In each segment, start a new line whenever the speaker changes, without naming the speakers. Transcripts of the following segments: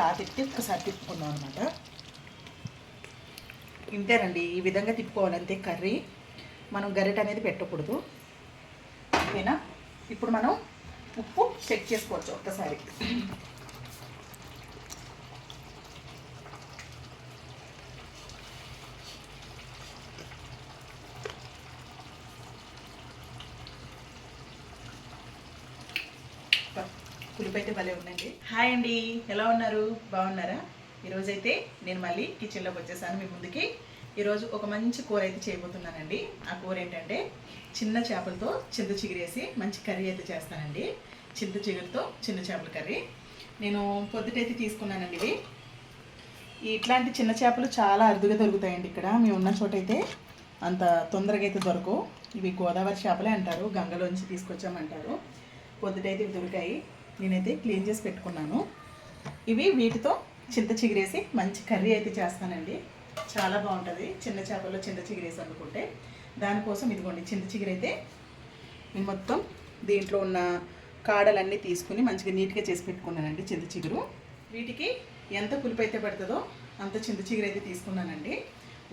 Cloth ఎత్తి ఒకసారి తిప్పుకున్నాం అనమాట ఇంతేనండి ఈ విధంగా తిప్పుకోవాలంతే కర్రీ. మనం గరిట అనేది పెట్టకూడదు. ఓకేనా? ఇప్పుడు మనం ఉప్పు చెక్ చేసుకోవచ్చు ఒక్కసారి పులుపు అయితే భలే ఉందండి హాయ్ అండి. ఎలా ఉన్నారు? బాగున్నారా? ఈరోజైతే నేను మళ్ళీ కిచెన్లోకి వచ్చేసాను మీ ముందుకి. ఈరోజు ఒక మంచి కూర అయితే చేయబోతున్నానండి. ఆ కూర ఏంటంటే చిన్న చేపలతో చింత చిగురేసి మంచి కర్రీ అయితే చేస్తానండి. చింత చిగురుతో చిన్న చేపల కర్రీ. నేను పొద్దుటైతే తీసుకున్నానండి ఇవి ఇట్లాంటి చిన్న చేపలు చాలా అరుదుగా దొరుకుతాయండి ఇక్కడ. మేము ఉన్న చోట అయితే అంత తొందరగా అయితే దొరకవు. ఇవి గోదావరి చేపలే అంటారు. గంగలోంచి తీసుకొచ్చామంటారు. పొద్దుటైతే ఇవి దొరికాయి. నేనైతే క్లీన్ చేసి పెట్టుకున్నాను. ఇవి వీటితో చింత చిగురేసి మంచి కర్రీ అయితే చేస్తానండి. చాలా బాగుంటుంది. చిన్న చేపల్లో చింత చిగురేసి అనుకుంటే దానికోసం ఇదిగోండి చింత చిగురైతే అయితే నేను మొత్తం దీంట్లో ఉన్న కాడలన్నీ తీసుకుని మంచిగా నీట్గా చేసి పెట్టుకున్నానండి చింత చిగురు. వీటికి ఎంత పులుపు అయితే పడుతుందో అంత చింత చిగురు అయితే తీసుకున్నానండి.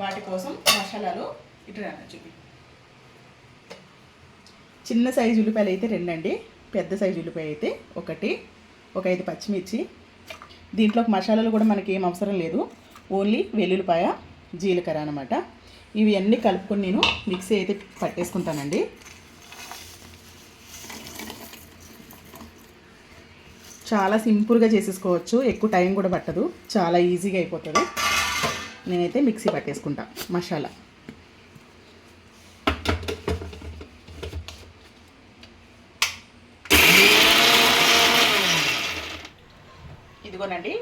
వాటి కోసం మసాలాలు ఇటు రాను చూపి. చిన్న సైజు ఉల్లిపాయలు అయితే రెండండి. పెద్ద సైజు ఉల్లిపాయ అయితే ఒకటి ఒక ఐదు పచ్చిమిర్చి. దీంట్లోకి మసాలాలు కూడా మనకి ఏం అవసరం లేదు. ఓన్లీ వెల్లుల్లిపాయ జీలకర్ర అనమాట ఇవి అన్నీ కలుపుకొని నేను మిక్సీ అయితే పట్టేసుకుంటానండి. చాలా సింపుల్గా చేసేసుకోవచ్చు. ఎక్కువ టైం కూడా పట్టదు. చాలా ఈజీగా అయిపోతుంది. నేనైతే మిక్సీ పట్టేసుకుంటా మసాలా ఇదిగోనండి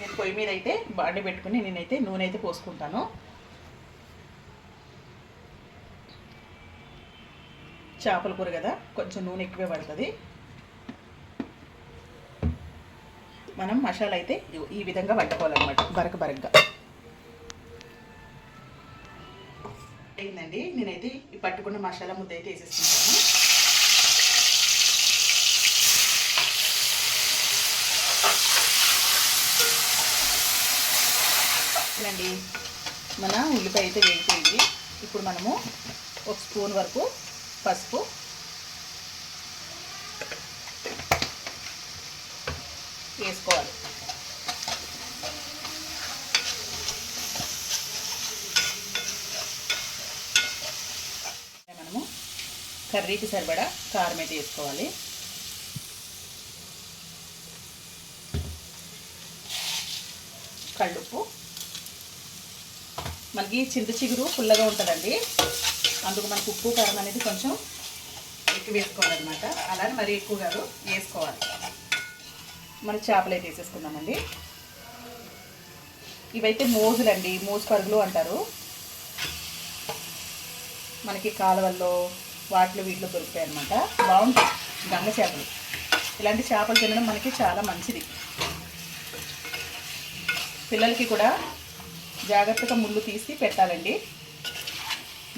నేను పొయ్యి మీద అయితే బండి పెట్టుకుని నేనైతే నూనె అయితే పోసుకుంటాను. చేపల కూర కదా కొంచెం నూనె ఎక్కువే పడుతుంది. మనం మసాలా అయితే ఈ విధంగా వండుకోవాలన్నమాట బరక బరకగా. అయిందండి. నేనైతే ఈ పట్టుకున్న మసాలా ముద్ద అయితే వేసేసుకుంటాను. అండి మన ఉల్లిపాయ అయితే వేగిపోయింది. ఇప్పుడు మనము ఒక స్పూన్ వరకు పసుపు. వేసుకోవాలి. మనము కర్రీకి సరిపడా కారం అయితే వేసుకోవాలి. కళ్ళుప్పు. మనకి చింత చిగురు పుల్లగా ఉంటుందండి. అందుకు మనకు ఉప్పు కారం అనేది కొంచెం ఎక్కువ వేసుకోవాలన్నమాట. అలానే మరీ ఎక్కువ కాదు వేసుకోవాలి. మన చేపలు అయితే వేసేసుకుందామండి. ఇవైతే మోజులండి మోజు పరుగులు అంటారు. మనకి కాలువల్లో వాటిలో వీటిలో దొరుకుతాయి అనమాట బాగుంటాయి గంగ చేపలు. ఇలాంటి చేపలు తినడం మనకి చాలా మంచిది. పిల్లలకి కూడా జాగ్రత్తగా ముళ్ళు తీసి పెట్టాలండి.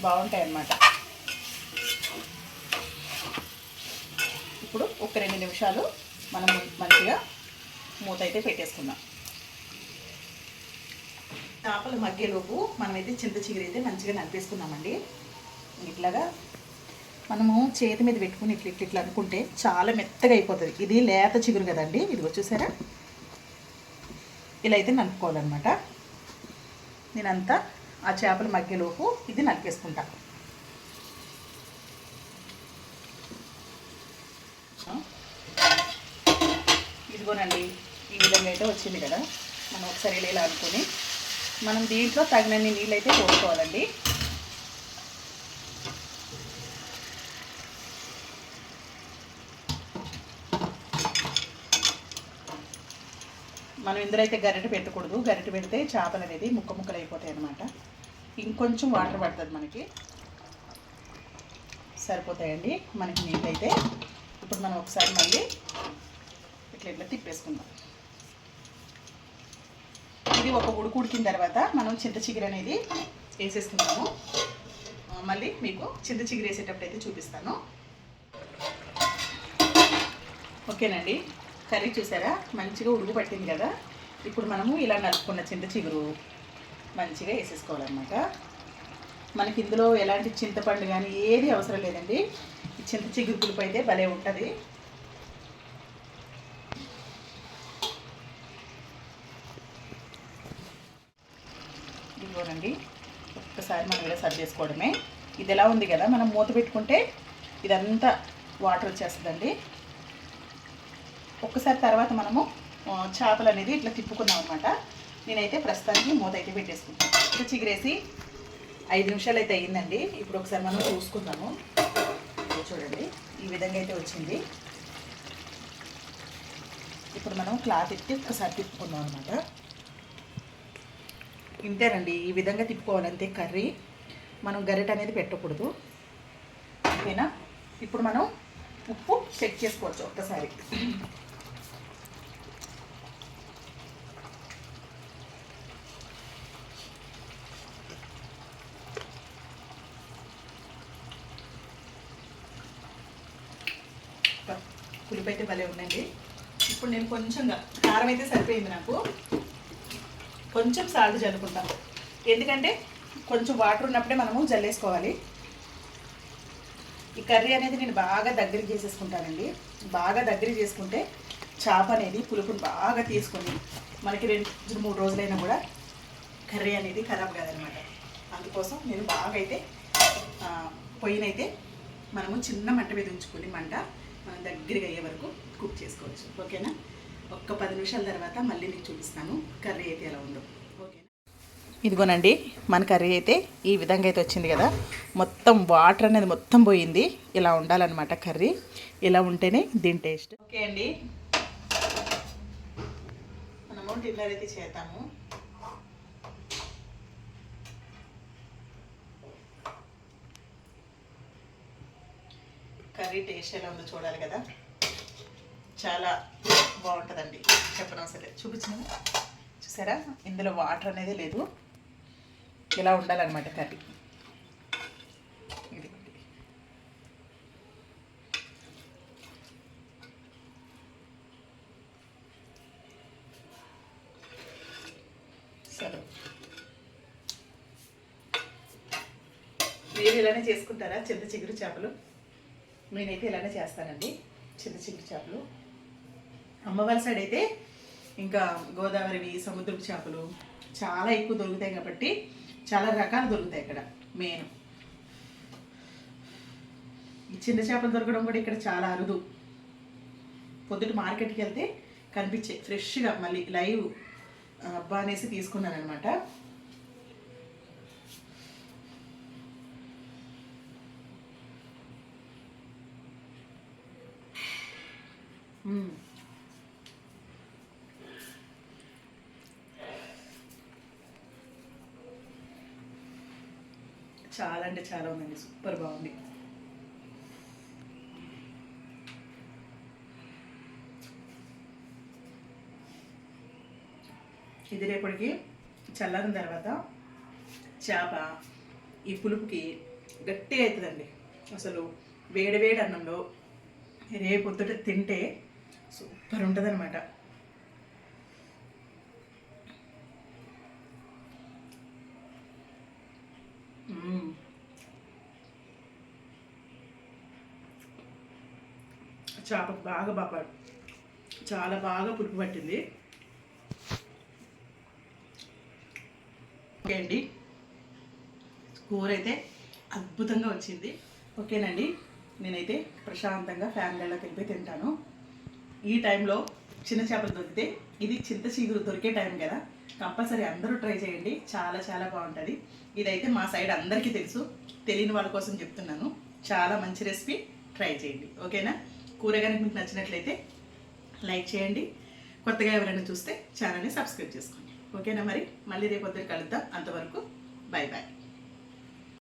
బాగుంటాయి అన్నమాట. ఇప్పుడు ఒక రెండు నిమిషాలు మనం మంచిగా మూత అయితే పెట్టేసుకుందాం. చేపలు మగ్గేలోపు మనమైతే చింత చిగురు అయితే మంచిగా నలిపేసుకున్నామండి ఇట్లాగా మనము చేతి మీద పెట్టుకుని ఇట్లా ఇట్లా ఇట్లా అనుకుంటే చాలా మెత్తగా అయిపోతుంది. ఇది లేత చిగురు కదండి. ఇది చూసారా? ఇలా అయితే నలుపుకోవాలన్నమాట. నేనంతా ఆ చేపలు మగ్గేలోపు ఇది నలిపేసుకుంటా ఇదిగోనండి ఈ విధంగా అయితే వచ్చింది కదా. మనం ఒకసారి ఇలా ఇలా అనుకొని మనం దీంట్లో తగినన్ని నీళ్ళు అయితే పోసుకోవాలండి. మనం ఇందులో అయితే గరిటె పెట్టకూడదు. గరిటె పెడితే చేపలు అనేది ముక్క ముక్కలు అయిపోతాయి అనమాట ఇంకొంచెం వాటర్ పడుతుంది మనకి. సరిపోతాయండి. మనకి నీళ్ళు అయితే ఇప్పుడు మనం ఒకసారి మళ్ళీ ఇట్లా ఇట్లా తిప్పేసుకుందాం. ఇది ఒక ఉడుకు ఉడికిన తర్వాత మనం చింత చిగురు అనేది వేసేసుకుందాము. మళ్ళీ మీకు చింత చిగురు వేసేటప్పుడు అయితే చూపిస్తాను. ఓకేనండి. కర్రీ చూసారా? మంచిగా ఉడుగు పట్టింది కదా? ఇప్పుడు మనము ఇలా నలుపుకున్న చింత చిగురు మంచిగా వేసేసుకోవాలన్నమాట. మనకి ఇందులో ఎలాంటి చింతపండు కానీ ఏది అవసరం లేదండి. చింత చిగురు పులుపు అయితే భలే ఉంటుంది. ఇదిగోనండి ఒక్కసారి మనం ఇలా సర్వ్ చేసుకోవడమే. ఇది ఎలా ఉంది కదా? మనం మూత పెట్టుకుంటే ఇదంతా వాటర్ వచ్చేస్తుందండి. ఒక్కసారి తర్వాత మనము చేపలు అనేది ఇట్లా తిప్పుకుందాం అనమాట నేనైతే ప్రస్తుతానికి మూత అయితే పెట్టేసుకుంటాను ఇట్లా చిగిరేసి ఐదు నిమిషాలు అయితే అయ్యిందండి. ఇప్పుడు ఒకసారి మనం చూసుకుందాము. చూడండి ఈ విధంగా అయితే వచ్చింది. ఇప్పుడు మనం క్లాత్ ఎత్తి ఒకసారి తిప్పుకుందాం అనమాట ఇంతేనండి ఈ విధంగా తిప్పుకోవాలంటే కర్రీ. మనం గరిట అనేది పెట్టకూడదు. ఓకేనా? ఇప్పుడు మనం ఉప్పు చెక్ చేసుకోవచ్చు ఒక్కసారి. అయితే భలే ఉందండి. ఇప్పుడు నేను కొంచెం కారం అయితే సరిపోయింది నాకు. కొంచెం సాల్ట్ జల్లుకుంటాం ఎందుకంటే కొంచెం వాటర్ ఉన్నప్పుడే మనము జల్లేసుకోవాలి. ఈ కర్రీ అనేది నేను బాగా దగ్గరికి చేసేసుకుంటానండి. బాగా దగ్గరికి చేసుకుంటే చేప అనేది పులుపుని బాగా తీసుకొని మనకి రెండు మూడు రోజులైనా కూడా కర్రీ అనేది ఖరాబ్ కాదనమాట. అందుకోసం నేను బాగా అయితే పొయ్యినైతే మనము చిన్న మంట మీద ఉంచుకొని మంట మనం దగ్గరగా అయ్యే వరకు కుక్ చేసుకోవచ్చు. ఓకేనా? ఒక్క పది నిమిషాల తర్వాత మళ్ళీ మీకు చూపిస్తాను కర్రీ అయితే ఎలా ఉందో. ఓకేనా? ఇదిగోనండి మన కర్రీ అయితే ఈ విధంగా అయితే వచ్చింది కదా. మొత్తం వాటర్ అనేది మొత్తం పోయింది. ఇలా ఉండాలన్నమాట కర్రీ. ఇలా ఉంటేనే దీని టేస్ట్. ఓకే అండి. మనము డిన్నర్ అయితే చేద్దాము కర్రీ టేస్ట్ ఎలా ఉందో చూడాలి కదా. చాలా బాగుంటుందండి. చెప్పడం సరే. చూపించిన? చూసారా? ఇందులో వాటర్ అనేది లేదు. ఇలా ఉండాలన్నమాట కర్రీ. ఇది. సరే. మీరు ఇలానే చేసుకుంటారా? చింత చిగురు చేపలు? నేనైతే ఇలానే చేస్తానండి. చిన్న చిన్న చేపలు. అమ్మవారి సైడ్ అయితే ఇంకా గోదావరివి సముద్రపు చేపలు చాలా ఎక్కువ దొరుకుతాయి కాబట్టి చాలా రకాలు దొరుకుతాయి ఇక్కడ మెయిన్. ఈ చిన్న చేపలు దొరకడం కూడా ఇక్కడ చాలా అరుదు. పొద్దుట మార్కెట్కి వెళ్తే కనిపించే ఫ్రెష్గా మళ్ళీ లైవ్ అబ్బా అనేసి తీసుకున్నాను అనమాట చాలా అంటే చాలా ఉందండి. సూపర్ బాగుంది. ఇది రేపటికి చల్లారిన తర్వాత చేప ఈ పులుపుకి గట్టిగా అవుతుందండి. అసలు వేడి వేడి అన్నంలో రేపొద్దుట తింటే సూపర్ ఉంటుంది అనమాట చేపకు బాగా బాగా చాలా బాగా పులుపు పట్టింది. ఓకే అండి. కూర అయితే అద్భుతంగా వచ్చింది. ఓకేనండి. నేనైతే ప్రశాంతంగా ఫ్యామిలీలోకి వెళ్ళిపోయి తింటాను. ఈ టైంలో చిన్న చేపలు దొరికితే ఇది చింత చీగురు దొరికే టైం కదా. కంపల్సరీ అందరూ ట్రై చేయండి. చాలా చాలా బాగుంటుంది. ఇదైతే మా సైడ్ అందరికీ తెలుసు. తెలియని వాళ్ళ కోసం చెప్తున్నాను. చాలా మంచి రెసిపీ ట్రై చేయండి. ఓకేనా? కూర కనుక మీకు నచ్చినట్లయితే లైక్ చేయండి. కొత్తగా ఎవరైనా చూస్తే ఛానల్ని సబ్స్క్రైబ్ చేసుకోండి. ఓకేనా మరి? మళ్ళీ రేపు పొద్దున కలుద్దాం. అంతవరకు బాయ్ బాయ్